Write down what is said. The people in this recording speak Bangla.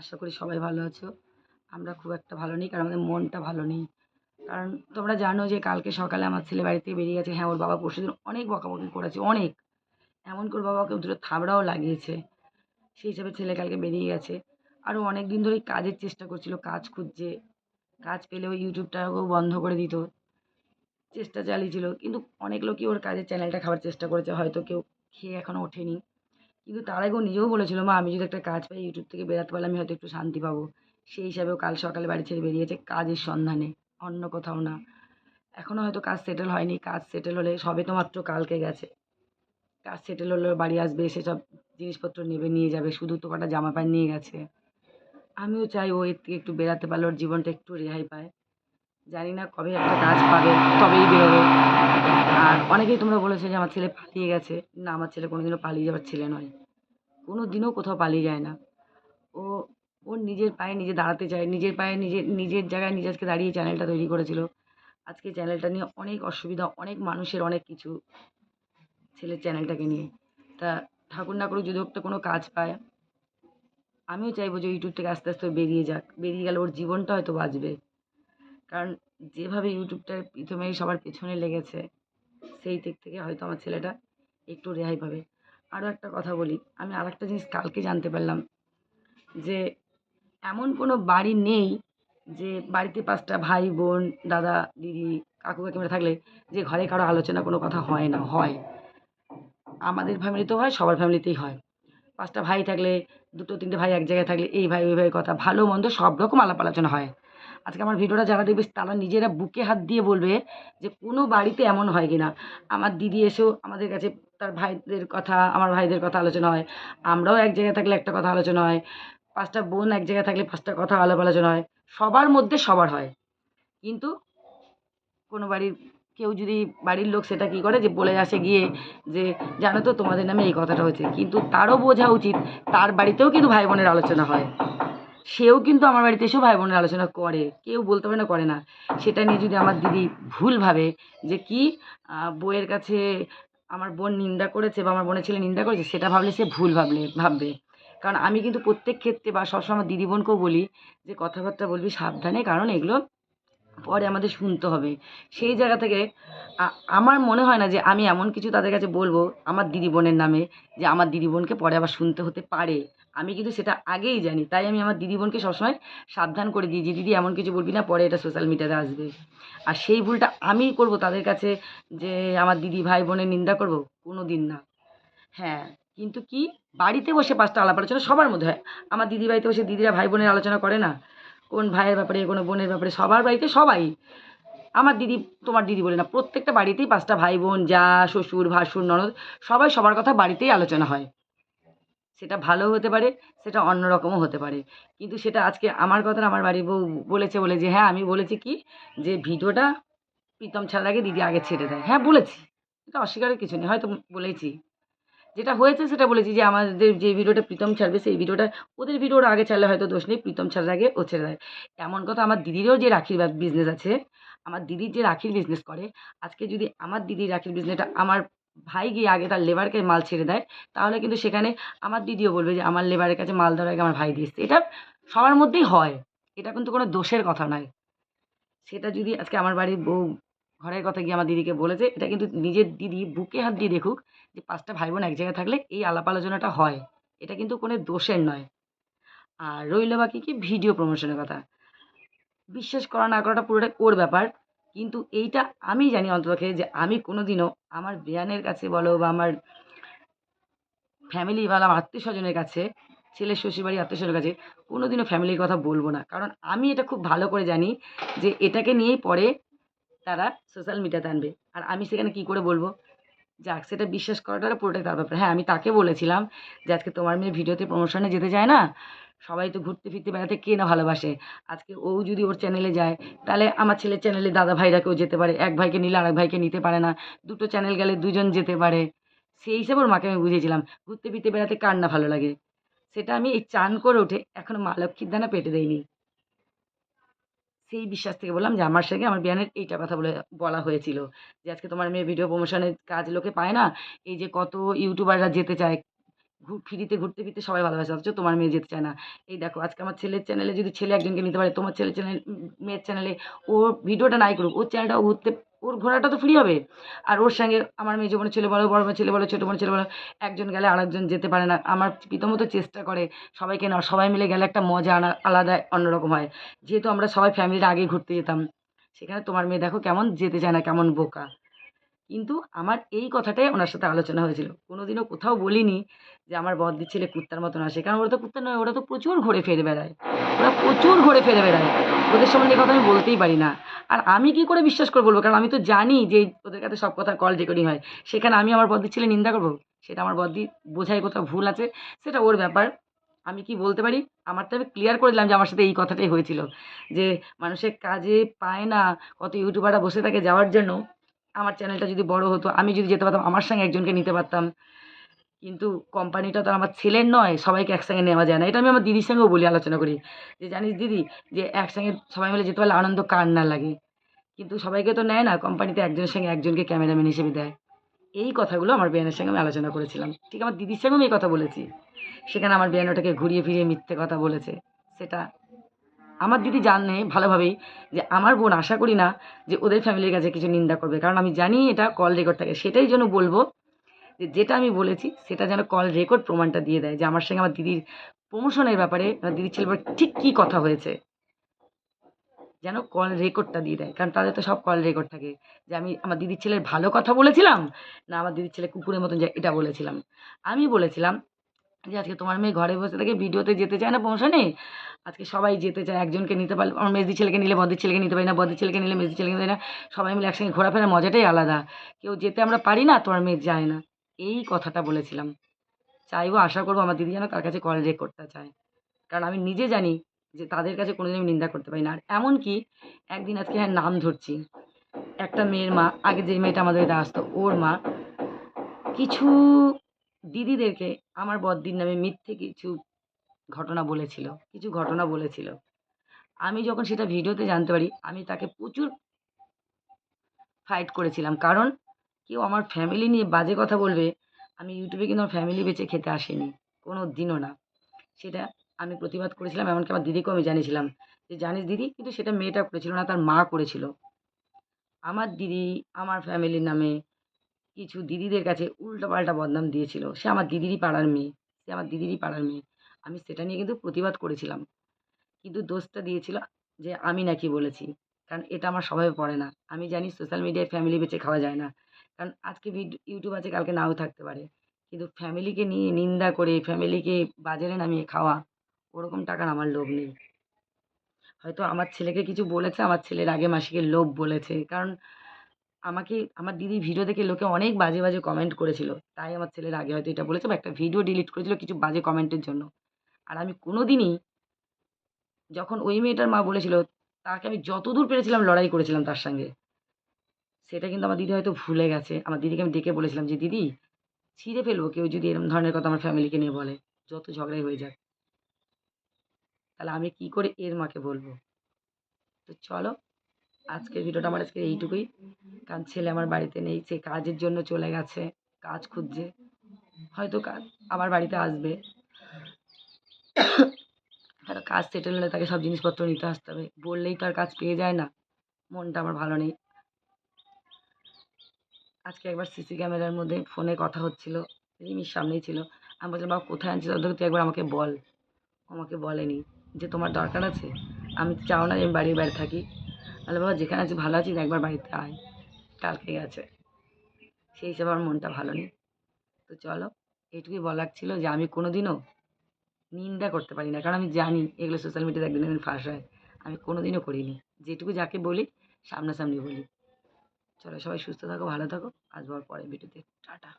আশা করি সবাই ভালো আছো। আমরা খুব একটা ভালো নেই, কারণ আমাদের মনটা ভালো নেই। কারণ তোমরা জানো যে কালকে সকালে আমার ছেলে বাড়ি থেকে বেরিয়ে গেছে হ্যাঁ ওর বাবা পরশুদিন অনেক বকাবকি করেছে, অনেক। এমন করে বাবাকে দুটো থাবড়াও লাগিয়েছে। সেই হিসাবে ছেলে কালকে বেরিয়ে গেছে। আরও অনেক দিন ধরেই কাজের চেষ্টা করছিল, কাজ খুঁজছে। কাজ পেলেও ইউটিউবটাকেও বন্ধ করে দিত। চেষ্টা চালিয়েছিল। কিন্তু অনেক লোকই ওর কাজের চ্যানেলটা খাওয়ার চেষ্টা করেছে, হয়তো কেউ খেয়ে এখনও ওঠেনি। কিন্তু তার আগে ও নিজেও বলেছিল, মা, আমি যদি একটা কাজ পাই ইউটিউব থেকে বেরাতে পারলে আমি হয়তো একটু শান্তি পাবো। সেই হিসাবেও কাল সকালে বাড়ি ছেড়ে বেরিয়েছে কাজের সন্ধানে, অন্য কোথাও না। এখনও হয়তো কাজ সেটেল হয়নি, কাজ সেটেল হলে সবে তো মাত্র কালকে গেছে। কাজ সেটেল হলে বাড়ি আসবে এসে সব জিনিসপত্র নেবে, নিয়ে যাবে, শুধু তো কটা জামা প্যান্ট নিয়ে গেছে। আমিও চাই ও এর থেকে একটু বেরাতে পারলে ওর জীবনটা একটু রেহাই পায়। জানি না কবে একটা কাজ পাবে, তবেই বেরোবে। আর অনেকেই তোমরা বলেছ যে আমার ছেলে পালিয়ে গেছে। না, আমার ছেলে কোনোদিনও পালিয়ে যাওয়ার ছেলে নয়। কোনো দিনও কোথাও পালিয়ে যায় না। ও ওর নিজের পায়ে নিজে দাঁড়াতে চায়, নিজের পায়ে নিজের নিজের জায়গায় নিজে আজকে দাঁড়িয়ে চ্যানেলটা তৈরি করেছিল। আজকে চ্যানেলটা নিয়ে অনেক অসুবিধা, অনেক মানুষের অনেক কিছু ছেলের চ্যানেলটাকে নিয়ে। তা ঠাকুর না করুক যদি একটা কোনো কাজ পায়, আমিও চাইব যে ইউটিউব থেকে আস্তে আস্তে বেরিয়ে যাক। বেরিয়ে গেলে ওর জীবনটা হয়তো বাঁচবে। কারণ যেভাবে ইউটিউবটার প্রথমেই সবার পেছনে লেগেছে, সেই দিক থেকে হয়তো আমার ছেলেটা একটু রেহাই পাবে। আরও একটা কথা বলি। আমি আর একটা জিনিস কালকে জানতে পারলাম যে, এমন কোনো বাড়ি নেই যে বাড়িতে পাঁচটা ভাই, বোন, দাদা, দিদি, কাকু, কাকিমারা থাকলে যে ঘরে কারও আলোচনা কোনো কথা হয় না, হয়। আমাদের ফ্যামিলিতেও হয়, সবার ফ্যামিলিতেই হয়। পাঁচটা ভাই থাকলে, দুটো, তিনটে ভাই এক জায়গায় থাকলে এই ভাই, ওই ভাইয়ের কথা, ভালো, মন্দ সব রকম আলাপ আলোচনা হয়। আজকে আমার ভিডিওটা যারা দেখবে, তারা নিজেরা বুকে হাত দিয়ে বলবে যে কোনো বাড়িতে এমন হয় কি না আমার দিদি এসেও আমাদের কাছে তার ভাইদের কথা আমার ভাইদের কথা আলোচনা হয়। আমরাও এক জায়গায় থাকলে একটা কথা আলোচনা হয়। পাঁচটা বোন এক জায়গায় থাকলে পাঁচটা কথা আলাপ আলোচনা হয়। সবার মধ্যে সবার হয়। কিন্তু কোনো বাড়ির কেউ যদি বাড়ির লোক সেটা কি করে যে বলে আসে গিয়ে যে জানো তো তোমাদের নামে এই কথাটা হয়েছে। কিন্তু তারও বোঝা উচিত তার বাড়িতেও কিন্তু ভাই বোনের আলোচনা হয়। সেও কিন্তু আমার বাড়িতে এসেও ভাই বোনের আলোচনা করে। কেউ বলতে পারে না করে না। সেটা নিয়ে যদি আমার দিদি ভুল ভাবে যে কি আহ, বউয়ের কাছে আমার বোন নিন্দা করেছে বা আমার বোনের ছেলে নিন্দা করেছে, সেটা ভাবলে সে ভুল ভাবলে, ভাববে। কারণ আমি কিন্তু প্রত্যেক ক্ষেত্রে বা সবসময় আমার দিদি বোনকেও বলি যে, কথাবার্তা বলবি সাবধানে, কারণ এগুলো পরে আমাদের শুনতে হবে। সেই জায়গা থেকে আমার মনে হয় না যে, আমি এমন কিছু তাদের কাছে বলব আমার দিদি বোনের নামে যে, আমার দিদি বোনকে পরে আবার শুনতে হতে পারে। আমি কিন্তু সেটা আগেই জানি। তাই আমি আমার দিদি বোনকে সবসময় সাবধান করে দিই যে, দিদি, এমন কিছু বলবি না, পরে এটা সোশ্যাল মিডিয়াতে আসবে। আর সেই ভুলটা আমি করব তাদের কাছে যে, আমার দিদি ভাই বোনের নিন্দা করব? কোনো দিন না। হ্যাঁ কিন্তু কি? বাড়িতে বসে পাঁচটা আলাপ আলোচনা সবার মধ্যে হয়। আমার দিদি বাড়িতে বসে দিদিরা ভাই বোনের আলোচনা করে না। কোন ভাইয়ের ব্যাপারে, কোনো বোনের ব্যাপারে, সবার বাড়িতে সবাই। আমার দিদি, তোমার দিদি বলে না, প্রত্যেকটা বাড়িতেই পাঁচটা ভাই বোন, যা, শ্বশুর, ভাসুর, ননদ, সবাই সবার কথা বাড়িতেই আলোচনা হয়। সেটা ভালো হতে পারে, সেটা অন্য রকমও হতে পারে। কিন্তু সেটা আজকে আমার কথা আমার বাড়ির বউ বলেছে বলে যে হ্যাঁ আমি বলেছি কি যে, ভিডিওটা প্রীতম আগে দিদি আগে ছেড়ে দেয়। হ্যাঁ বলেছি। এটা অস্বীকারের কিছু নেই, হয়তো বলেছি। যেটা হয়েছে সেটা বলেছি যে, আমাদের যে ভিডিওটা প্রীতম ছাড়বে, সেই ভিডিওটা ওদের ভিডিওর আগে ছাড়লে হয়তো দোষ নেই, প্রীতম ছাড়ার আগে ও ছেড়ে দেয়। এমন কথা আমার দিদিরও যে রাখির বিজনেস আছে, আমার দিদির যে রাখির বিজনেস করে, আজকে যদি আমার দিদির রাখির বিজনেসটা আমার ভাই গিয়ে আগে তার লেবারকে মাল ছেড়ে দেয়। তাহলে কিন্তু সেখানে আমার দিদিও বলবে যে, আমার লেবারের কাছে মাল আগে আমার ভাই দিয়েছে এটা সবার মধ্যেই হয়। এটা কিন্তু কোনো দোষের কথা নয়। সেটা যদি আজকে আমার বাড়ির বউ ঘরের কথা গিয়ে আমার দিদিকে বলেছে, এটা কিন্তু নিজের দিদি বুকে হাত দিয়ে দেখুক যে, পাঁচটা ভাই বোন এক জায়গায় থাকলে এই আলাপ আলোচনাটা হয়। এটা কিন্তু কোনো দোষের নয়। আর রইল বাকি কি? ভিডিও প্রমোশনের কথা। বিশ্বাস করা না করাটা পুরোটাই ওর ব্যাপার। কিন্তু এইটা আমি জানি অন্ততপক্ষে যে আমি কোনো দিনও আমার বিয়ানের কাছে বলো বা আমার ফ্যামিলি বা আমার আত্মীয় স্বজনের কাছে ছেলের শ্বশুরবাড়ি আত্মীয় স্বজনের কাছে কোনো দিনও ফ্যামিলির কথা বলব না। কারণ আমি এটা খুব ভালো করে জানি যে এটাকে নিয়েই পরে তারা সোশ্যাল মিডিয়াতে আনবে। আর আমি সেখানে কী করে বলব? যাক, সেটা বিশ্বাস করাটা পুরোটাই তার ব্যাপার। হ্যাঁ আমি তাকে বলেছিলাম যে আজকে তোমার মেয়ে ভিডিওতে প্রমোশনে যেতে চায় না সবাই তো ঘুরতে ফিরতে বেড়াতে কে না ভালোবাসে? আজকে ও যদি ওর চ্যানেলে যায়, তাহলে আমার ছেলের চ্যানেলে দাদা ভাইরা কেউ যেতে পারে, এক ভাইকে নিলে আরেক ভাইকে নিতে পারে না, দুটো চ্যানেল গেলে দুজন যেতে পারে। সেই হিসেবে ওর মাকে আমি বুঝিয়েছিলাম, ঘুরতে ফিরতে বেড়াতে কার না ভালো লাগে? সেটা আমি এই চান করে উঠে এখনও মা লক্ষ্মীর দানা পেটে দেয়নি। সেই বিশ্বাস থেকে বললাম যে আমার সঙ্গে আমার বিয়ানের এইটা কথা বলে বলা হয়েছিল যে আজকে তোমার মেয়ে ভিডিও প্রমোশনের কাজ লোকে পায় না? এই যে কত ইউটিউবাররা যেতে চায় ফ্রিতে ঘুরতে ফিরতে সবাই ভালোবাসে, অথচ তোমার মেয়ে যেতে চায় না। এই দেখো, আজকে আমার ছেলের চ্যানেলে যদি ছেলে একজনকে নিতে পারে, তোমার ছেলের চ্যানেল মেয়ের চ্যানেলে ওর ভিডিওটা নাই করুক, ওর চ্যানেলটাও ঘুরতে, ওর ঘোরাটা তো ফ্রি হবে। আর ওর সঙ্গে আমার মেয়ে বোনের ছেলে বলো বড় ছেলে বলো ছোটো বোনের ছেলে বলো একজন গেলে আরেকজন যেতে পারে না। আমার প্রীতমও তো চেষ্টা করে সবাইকে না, সবাই মিলে গেলে একটা মজা আনা, আলাদা, অন্যরকম হয়। যেহেতু আমরা সবাই ফ্যামিলির আগে ঘুরতে যেতাম, সেখানে তোমার মেয়ে দেখো কেমন যেতে চায় না, কেমন বোকা। কিন্তু আমার এই কথাটাই ওনার সাথে আলোচনা হয়েছিল। কোনোদিনও কোথাও বলিনি যে আমার বদ্দির ছেলে কুত্তার মতন আসে কারণ ওরা তো কুত্তা নয়, ওরা তো প্রচুর ঘুরে ফিরে বেড়ায়। ওরা প্রচুর ঘুরে ফিরে বেড়ায়। ওদের সম্বন্ধে কথা আমি বলতেই পারি না। আর আমি কি করে বিশ্বাস করে বলব? কারণ আমি তো জানি যে ওদের কাছে সব কথা কল রেকর্ডিং হয়। সেখানে আমি আমার বদ্দির ছেলে নিন্দা করব? সেটা আমার বদ্দি বোঝায় কোথাও ভুল আছে? সেটা ওর ব্যাপার। আমি কি বলতে পারি? আমার তো আমি ক্লিয়ার করে দিলাম যে আমার সাথে এই কথাটাই হয়েছিল। যে মানুষের কাজে পায় না, কত ইউটিউবাররা বসে থাকে যাওয়ার জন্য। আমার চ্যানেলটা যদি বড় হতো, আমি যদি যেতে পারতাম, আমার সঙ্গে একজনকে নিতে পারতাম। কিন্তু কোম্পানিটা তো আমার ছেলের নয়, সবাইকে একসঙ্গে নেওয়া যায় না। এটা আমি আমার দিদির সঙ্গেও বলি, আলোচনা করি। যে জানিস দিদি, যে একসঙ্গে সবাই মিলে যেতে পারলে আনন্দ কার না লাগে? কিন্তু সবাইকে তো নেয় না কোম্পানিতে একজনের সঙ্গে একজনকে ক্যামেরাম্যান হিসেবে দেয়। এই কথাগুলো আমার বেয়ানের সঙ্গে আমি আলোচনা করেছিলাম। ঠিক, আমার দিদির সঙ্গেও আমি এই কথা বলেছি। সেখানে আমার বেয়ান ওটাকে ঘুরিয়ে ফিরিয়ে মিথ্যে কথা বলেছে। সেটা আমার দিদি জানে ভালোভাবেই যে আমার বোন আশা করি না যে ওদের ফ্যামিলির কাছে কিছু নিন্দা করবে, কারণ আমি জানি এটা কল রেকর্ড থাকে। সেটাই জন্য বলব যে যেটা আমি বলেছি সেটা যেন কল রেকর্ড প্রমাণটা দিয়ে দেয় যে আমার সঙ্গে আমার দিদির প্রমোশনের ব্যাপারে দিদির ছেলের ব্যাপারে ঠিক কী কথা হয়েছে। যেন কল রেকর্ডটা দিয়ে দেয়, কারণ তাদের তো সব কল রেকর্ড থাকে। যে আমি আমার দিদির ছেলের ভালো কথা বলেছিলাম না আমার দিদির ছেলে কুকুরের মতন যায় এটা বলেছিলাম। আমি বলেছিলাম যে আজকে তোমার মেয়ে ঘরে বসে থেকে ভিডিওতে যেতে চায় না প্রমোশনে আজকে সবাই যেতে চায়, একজনকে নিতে পারলে, আমার মেজদি ছেলেকে নিলে বদির ছেলেকে নিতে পারি না বদির ছেলেকে নিলে, মেজদি ছেলেকে নিতে না, সবাই মিলে একসঙ্গে ঘোরাফেরার মজাটাই আলাদা। কেউ যেতে আমরা পারি না, তোমার মেয়ে যায় না। এই কথাটা বলেছিলাম। চাইব, আশা করব আমার দিদি যেন তার কাছে কল রেকর্ডটা চায়। কারণ আমি নিজে জানি যে তাদের কাছে কোনোদিন আমি নিন্দা করতে পারি না। আর এমনকি একদিন আজকে হ্যাঁ নাম ধরছি। একটা মেয়ের মা, আগে যে মেয়েটা আমাদের বাড়িতে আসতো, ওর মা কিছু দিদিদেরকে আমার বদ্দির নামে মিথ্যে কিছু ঘটনা বলেছিল, কিছু ঘটনা বলেছিল। আমি যখন সেটা ভিডিওতে জানতে পারি, আমি তাকে প্রচুর ফাইট করেছিলাম। কারণ কেউ আমার ফ্যামিলি নিয়ে বাজে কথা বলবে, আমি ইউটিউবে কিন্তু আমার ফ্যামিলি বেঁচে খেতে আসিনি, কোনো দিনও না। সেটা আমি প্রতিবাদ করেছিলাম, এমনকি আমার দিদিকেও আমি জানিয়েছিলাম যে, জানিস দিদি, কিন্তু সেটা মেয়েটা করেছিল না, তার মা করেছিল। আমার দিদি, আমার ফ্যামিলির নামে কিছু দিদিদের কাছে উল্টোপাল্টা বদনাম দিয়েছিল। সে আমার দিদিরই পাড়ার মেয়ে। সে আমার দিদিরই পাড়ার মেয়ে। আমি সেটা নিয়ে কিন্তু প্রতিবাদ করেছিলাম। কিন্তু দোষটা দিয়েছিল যে আমি নাকি বলেছি। কারণ এটা আমার স্বভাবে পড়ে না। আমি জানি সোশ্যাল মিডিয়ায় ফ্যামিলি বেঁচে খাওয়া যায় না। কারণ আজকে ইউটিউব আছে, কালকে নাও থাকতে পারে। কিন্তু ফ্যামিলিকে নিয়ে নিন্দা করে ফ্যামিলিকে বাজারে নামিয়ে খাওয়া, ওরকম টাকার আমার লোভ নেই। হয়তো আমার ছেলেকে কিছু বলেছে, আমার ছেলের আগে মাসিকে লোভ বলেছে। কারণ আমাকে, আমার দিদি ভিডিও দেখে লোকে অনেক বাজে বাজে কমেন্ট করেছিল। তাই আমার ছেলের আগে হয়তো এটা বলেছে, বা একটা ভিডিও ডিলিট করেছিল কিছু বাজে কমেন্টের জন্য। আর আমি কোনো দিনই যখন ওই মেয়েটার মা বলেছিল, তাকে আমি যতদূর পেরেছিলাম লড়াই করেছিলাম তার সঙ্গে। সেটা কিন্তু আমার দিদি হয়তো ভুলে গেছে। আমার দিদিকে আমি ডেকে বলেছিলাম যে, দিদি, ছিঁড়ে ফেলব, কেউ যদি এরকম ধরনের কথা আমার ফ্যামিলিকে নিয়ে বলে। যত ঝগড়াই হয়ে যাক। তাহলে আমি কি করে এর মাকে বলব? তো চলো আজকের ভিডিওটা আমার আজকে এইটুকুই। কারণ ছেলে আমার বাড়িতে নেই, সে কাজের জন্য চলে গেছে, কাজ খুঁজছে। হয়তো কাজ আমার বাড়িতে আসবে। কারণ কাজ সেটেল হলে তাকে সব জিনিসপত্র নিতে আসতে হবে। বললেই তো আর কাজ পেয়ে যায় না। মনটা আমার ভালো নেই। আজকে একবার সিসি ক্যামেরার মধ্যে ফোনে কথা হচ্ছিল, রিমির সামনেই ছিল। আমি বলছিলাম, বাবা, কোথায় আনছিস ওদের তুই একবার আমাকে বল। আমাকে বলেনি যে, তোমার দরকার আছে? আমি চাও না আমি বাড়ির বাইরে থাকি। তাহলে বাবা যেখানে আছি, ভালো আছিস একবার বাড়িতে আয়। কালকে গেছে সেই হিসাবে আমার মনটা ভালো নেই। তো চলো, এইটুকুই বলার ছিল যে আমি কোনো দিনও নিন্দা করতে পারি না। কারণ আমি জানি, এগুলো সোশ্যাল মিডিয়াতে একদিন একদিন ফাঁস হয়। আমি কোনো দিনও করিনি। যেটুকু যাকে বলি, সামনাসামনি বলি। চলো, সবাই সুস্থ থাকো, ভালো থাকো। আসব পরে ভিডিওতে টাটা।